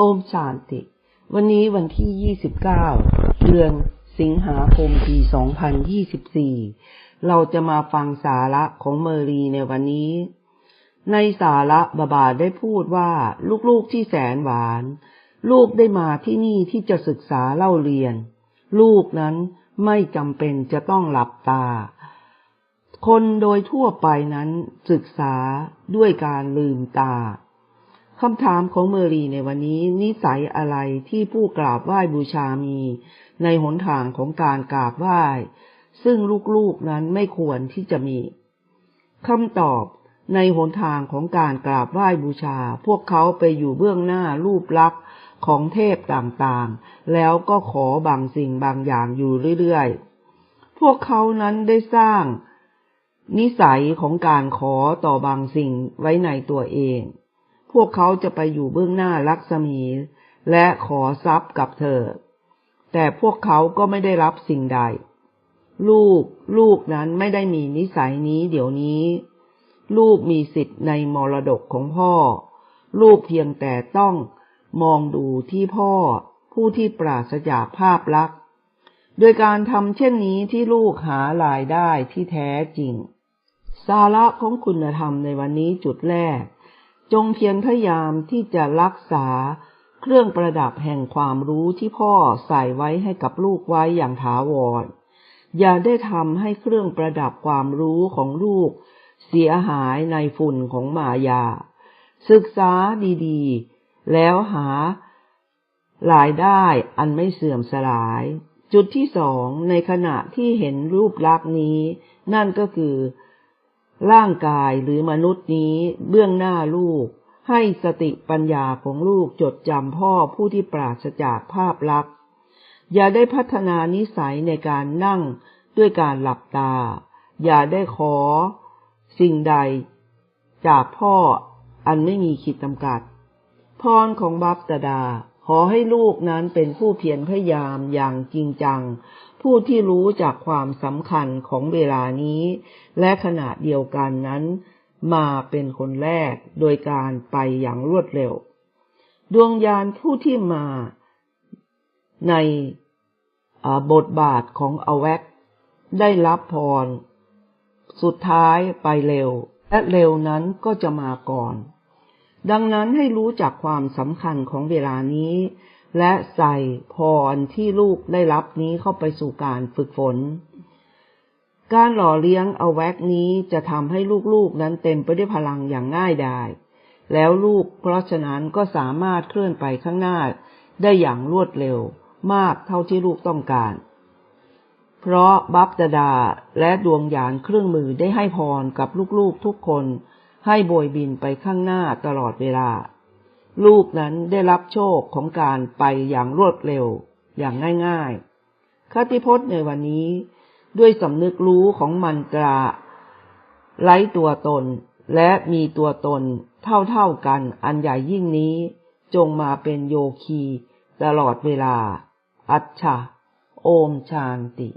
โอมชานติ วันนี้วันที่ 29 เดือนสิงหาคมปี 2024 เราจะมาฟังสาระของเมอรีในวันนี้ ในสาระบาบาได้พูดว่าลูกๆที่แสนหวาน ลูกได้มาที่นี่ที่จะศึกษาเล่าเรียน ลูกนั้นไม่จำเป็นจะต้องหลับตา คนโดยทั่วไปนั้นศึกษาด้วยการลืมตา คำถามของเมอรีในวันนี้นิสัยอะไรที่ผู้กราบไหว้บูชามี ในหนทางของการกราบไหว้ ซึ่งลูกๆนั้นไม่ควรที่จะมีคำตอบในหนทางของการกราบไหว้บูชา พวกเขาไปอยู่เบื้องหน้ารูปลักษณ์ของเทพต่างๆ แล้วก็ขอบางสิ่งบางอย่างอยู่เรื่อยๆ พวกเขานั้นได้สร้างนิสัยของการขอต่อบางสิ่งไว้ในตัวเอง พวกเขาจะไปอยู่เบื้องหน้าลักษมี และขอทรัพย์กับเธอ แต่พวกเขาก็ไม่ได้รับสิ่งใด ลูก ลูกนั้นไม่ได้มีนิสัยนี้เดี๋ยวนี้ ลูกมีสิทธิ์ในมรดกของพ่อ ลูกเพียงแต่ต้องมองดูที่พ่อ ผู้ที่ปราศจากภาพลักษณ์ โดยการทำเช่นนี้ที่ลูกหารายได้ที่แท้จริง สาระของคุณธรรมในวันนี้จุดแรก จงเพียรพยายามที่จะรักษาเครื่องประดับแห่งความรู้ที่พ่อใส่ไว้ให้กับลูกไว้อย่างถาวร อย่าได้ทำให้เครื่องประดับความรู้ของลูก เสียหายในฝุ่นของมายา ศึกษาดีๆ แล้วหารายได้อันไม่เสื่อมสลาย จุดที่สองในขณะที่เห็นรูปลักษณ์นี้ นั่นก็คือ ร่างกายหรือมนุษย์นี้เบื้องหน้าลูก ให้สติปัญญาของลูกจดจำพ่อผู้ที่ปราศจากภาพลักษณ์ อย่าได้พัฒนานิสัยในการนั่งด้วยการหลับตา อย่าได้ขอ สิ่งใด จากพ่ออันไม่มีขีดจำกัด พรของบัพตดา ขอให้ลูกนั้นเป็นผู้เพียรพยายามอย่างจริงจัง ผู้ที่รู้จากความสำคัญของเวลานี้ และขณะเดียวกันนั้น มาเป็นคนแรกโดยการไปอย่างรวดเร็ว ดวงยานผู้ที่มาในบทบาทของอแวกได้รับพร สุดท้ายไปเร็ว และเร็วนั้นก็จะมาก่อน ดังนั้นให้รู้จักความสำคัญของเวลานี้ และใส่พรที่ลูกได้รับนี้เข้าไปสู่การฝึกฝน การหล่อเลี้ยงเอาแวกนี้จะทำให้ลูกๆนั้นเต็มไปด้วยพลังอย่างง่ายดาย แล้วลูกเพราะฉะนั้นก็สามารถเคลื่อนไปข้างหน้าได้อย่างรวดเร็วมากเท่าที่ลูกต้องการ เพราะบัพดาและดวงยานเครื่องมือได้ให้พรกับลูกๆทุกคน ให้โบยบินไปข้างหน้าตลอดเวลา ลูกนั้นได้รับโชคของการไปอย่างรวดเร็วอย่างง่ายๆคติพจน์ในวันนี้ ด้วยสำนึกรู้ของมันตราไร้ตัวตนและมีตัวตนเท่าๆกันอันใหญ่ยิ่งนี้ จงมาเป็นโยคีตลอดเวลา อัจฉาโอมชานติ